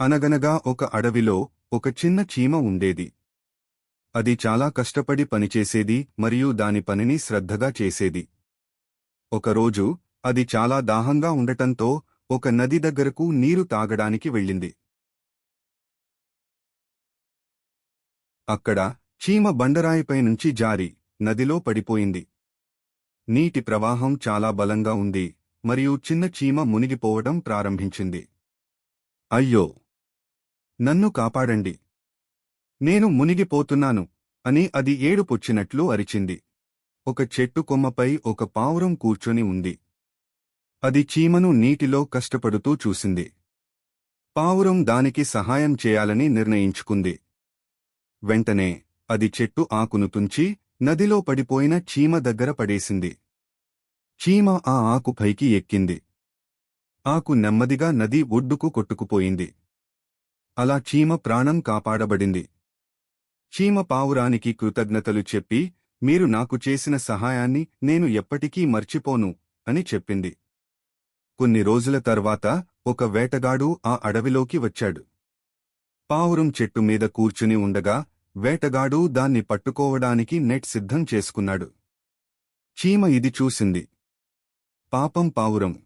అనగనగా ఒక అడవిలో ఒక చిన్న చీమ ఉండేది. అది చాలా కష్టపడి పనిచేసేది మరియు దాని పనిని శ్రద్ధగా చేసేది. ఒకరోజు అది చాలా దాహంగా ఉండటంతో ఒక నది దగ్గరకు నీరు తాగడానికి వెళ్ళింది. అక్కడ చీమ బండరాయిపై నుంచి జారి నదిలో పడిపోయింది. నీటి ప్రవాహం చాలా బలంగా ఉంది మరియు చిన్న చీమ మునిగిపోవడం ప్రారంభించింది. అయ్యో! నన్ను కాపాడండి. నేను మునిగిపోతున్నాను అని అది ఏడుపొచ్చినట్లు అరిచింది. ఒక చెట్టు కొమ్మపై ఒక పావురం కూర్చొని ఉంది. అది చీమను నీటిలో కష్టపడుతూ చూసింది. పావురం దానికి సహాయం చేయాలని నిర్ణయించుకుంది. వెంటనే అది చెట్టు ఆకును తుంచి నదిలో పడిపోయిన చీమ దగ్గర పడేసింది. చీమ ఆ ఆకు పైకి ఎక్కింది. ఆకు నెమ్మదిగా నది ఒడ్డుకు కొట్టుకుపోయింది. అలా చీమ ప్రాణం కాపాడబడింది. చీమ పావురానికి కృతజ్ఞతలు చెప్పి మీరు నాకు చేసిన సహాయాన్ని నేను ఎప్పటికీ మర్చిపోను అని చెప్పింది. కొన్ని రోజుల తర్వాత ఒక వేటగాడు ఆ అడవిలోకి వచ్చాడు. పావురం చెట్టు మీద కూర్చుని ఉండగా వేటగాడు దాన్ని పట్టుకోవడానికి నెట్ సిద్ధం చేసుకున్నాడు. చీమ ఇది చూసింది. పాపం పావురం.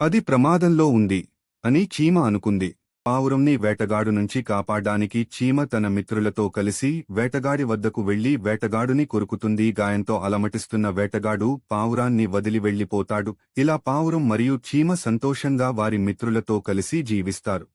అది ప్రమాదంలో ఉంది అని చీమ అనుకుంది. పావురంని వేటగాడు నుంచి కాపాడడానికి చీమ తన మిత్రులతో కలిసి వేటగాడి వద్దకు వెళ్ళి వేటగాడుని కొరుకుతుంది గాయంతో అలమటిస్తున్న వేటగాడు పావురాన్ని వదిలి వెళ్ళిపోతాడు ఇలా పావురం మరియు చీమ సంతోషంగా వారి మిత్రులతో కలిసి జీవిస్తారు.